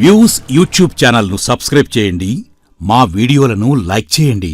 Views YouTube ఛానల్ను subscribe చేయండి. మా వీడియోలను లైక్ చేయండి.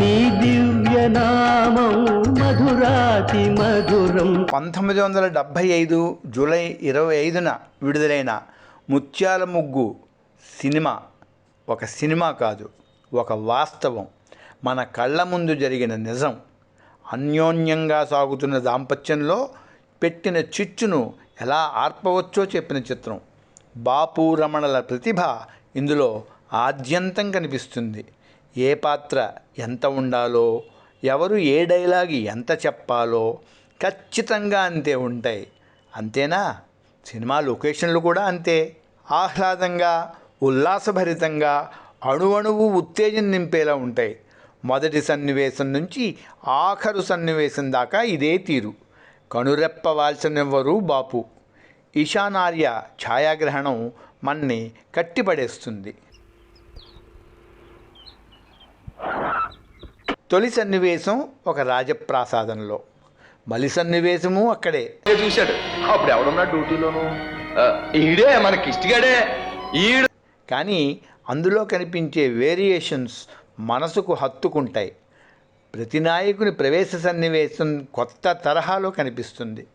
నీ దివ్య నామం మధురాతి మధురం. పంతొమ్మిది వందల డెబ్భై ఐదు జూలై ఇరవై ఐదున విడుదలైన ముత్యాల ముగ్గు సినిమా ఒక సినిమా కాదు ఒక వాస్తవం. మన కళ్ళ ముందు జరిగిన నిజం అన్యోన్యంగా సాగుతున్న దాంపత్యంలో పెట్టిన చిచ్చును ఎలా ఆర్పవచ్చో చెప్పిన చిత్రం. బాపు రమణల ప్రతిభ ఇందులో ఆద్యంతం కనిపిస్తుంది. ఏ పాత్ర ఎంత ఉండాలో ఎవరు ఏ డైలాగ్ ఎంత చెప్పాలో ఖచ్చితంగా అంతే ఉంటాయి. అంతేనా? సినిమా లొకేషన్లు కూడా అంతే. ఆహ్లాదంగా ఉల్లాసభరితంగా అణువణువు ఉత్తేజం నింపేలా ఉంటాయి. మొదటి సన్నివేశం నుంచి ఆఖరు సన్నివేశం దాకా ఇదే తీరు. కనురెప్పవాల్సినెవ్వరూ బాపు. ఈశానార్య ఛాయాగ్రహణం మన్ని కట్టిపడేస్తుంది. తొలి సన్నివేశం ఒక రాజప్రాసాదంలో. మలి సన్నివేశము అక్కడే. చూశాడు. అప్పుడు ఎవడున్నా డ్యూటీలోను ఈడే మనకి ఇష్టగాడే. ఈడు కానీ అందులో కనిపించే వేరియేషన్స్ మనసుకు హత్తుకుంటాయి. ప్రతి నాయకుని ప్రవేశ సన్నివేశం కొత్త తరహాలో కనిపిస్తుంది.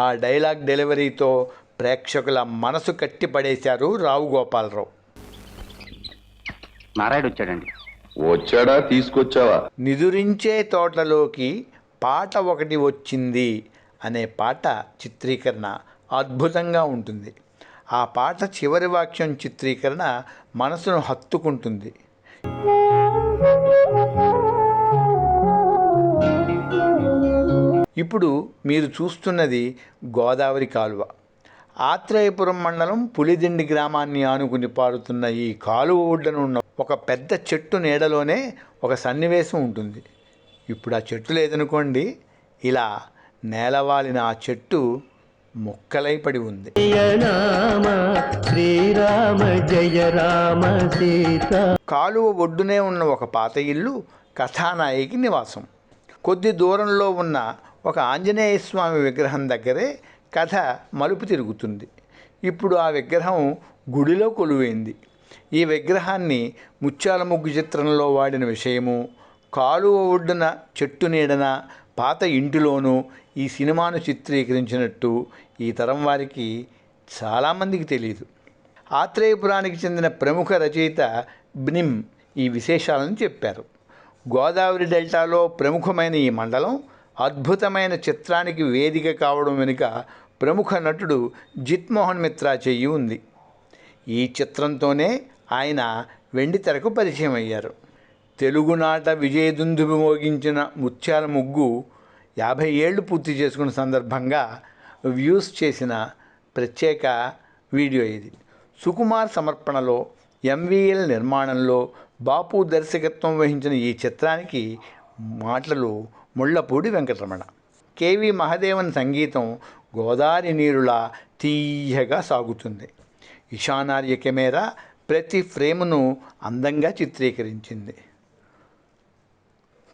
ఆ డైలాగ్ డెలివరీతో ప్రేక్షకుల మనసు కట్టిపడేశారు రావు గోపాలరావు. నారాయణ వచ్చాడండి. వచ్చాడా? తీసుకొచ్చావా? నిదురించే తోటలోకి పాట ఒకటి వచ్చింది అనే పాట చిత్రీకరణ అద్భుతంగా ఉంటుంది. ఆ పాట చివరి వాక్యం చిత్రీకరణ మనసును హత్తుకుంటుంది. ఇప్పుడు మీరు చూస్తున్నది గోదావరి కాలువ. ఆత్రేయపురం మండలం పులిదిండి గ్రామాన్ని ఆనుకుని పారుతున్న ఈ కాలువ ఒడ్డున ఉన్న ఒక పెద్ద చెట్టు నీడలోనే ఒక సన్నివేశం ఉంటుంది. ఇప్పుడు ఆ చెట్టు లేదనుకోండి ఇలా నేలవాలిన ఆ చెట్టు ముక్కలై పడి ఉంది. శ్రీరామ జయ రామ సీత. కాలువ ఒడ్డునే ఉన్న ఒక పాత ఇల్లు కథానాయకి నివాసం. కొద్ది దూరంలో ఉన్న ఒక ఆంజనేయ స్వామి విగ్రహం దగ్గరే కథ మలుపు తిరుగుతుంది. ఇప్పుడు ఆ విగ్రహం గుడిలో కొలువైంది. ఈ విగ్రహాన్ని ముత్యాల ముగ్గు చిత్రంలో వాడిన విషయము కాలువ ఒడ్డున చెట్టు నీడన పాత ఇంటిలోనూ ఈ సినిమాను చిత్రీకరించినట్టు ఈ తరం వారికి చాలామందికి తెలియదు ఆత్రేయపురానికి చెందిన ప్రముఖ రచయిత బ్నిమ్ ఈ విశేషాలను చెప్పారు. గోదావరి డెల్టాలో ప్రముఖమైన ఈ మండలం అద్భుతమైన చిత్రానికి వేదిక కావడం వెనుక ప్రముఖ నటుడు జిత్మోహన్ మిత్రా చెయ్యి ఉంది. ఈ చిత్రంతోనే ఆయన వెండి తెరకు పరిచయం అయ్యారు. తెలుగునాట విజయదుందుబి మోగించిన ముత్యాల ముగ్గు యాభై ఏళ్ళు పూర్తి చేసుకున్న సందర్భంగా వ్యూస్ చేసిన ప్రత్యేక వీడియో ఇది. సుకుమార్ సమర్పణలో ఎంవీఎల్ నిర్మాణంలో బాపు దర్శకత్వం వహించిన ఈ చిత్రానికి మాటలు ముళ్ళపూడి వెంకటరమణ. కేవి మహదేవన్ సంగీతం గోదావరి నీరులా తీయగా సాగుతుంది. ఈశానార్య కెమెరా ప్రతి ఫ్రేమును అందంగా చిత్రీకరించింది.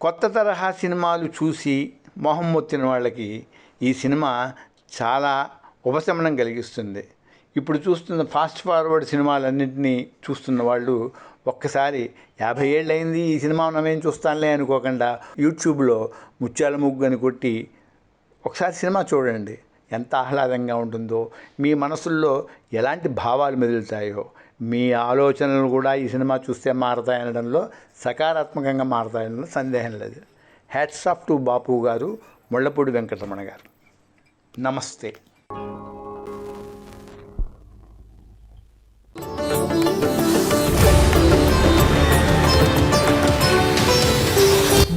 కొత్త తరహా సినిమాలు చూసి మొహం మొత్తిన వాళ్ళకి ఈ సినిమా చాలా ఉపశమనం కలిగిస్తుంది. ఇప్పుడు చూస్తున్న ఫాస్ట్ ఫార్వర్డ్ సినిమాలన్నింటినీ చూస్తున్న వాళ్ళు ఒక్కసారి యాభై ఏళ్ళు అయింది ఈ సినిమా మనమేం చూస్తానులే అనుకోకుండా యూట్యూబ్లో ముత్యాల ముగ్గు అని కొట్టి ఒకసారి సినిమా చూడండి. ఎంత ఆహ్లాదంగా ఉంటుందో మీ మనసుల్లో ఎలాంటి భావాలు మెదులుతాయో మీ ఆలోచనలు కూడా ఈ సినిమా చూస్తే మారతాయనడంలో సకారాత్మకంగా మారతాయనడంలో సందేహం లేదు. హ్యాట్స్ ఆఫ్ టు బాపు గారు ముళ్ళపూడి వెంకటరమణ గారు. నమస్తే.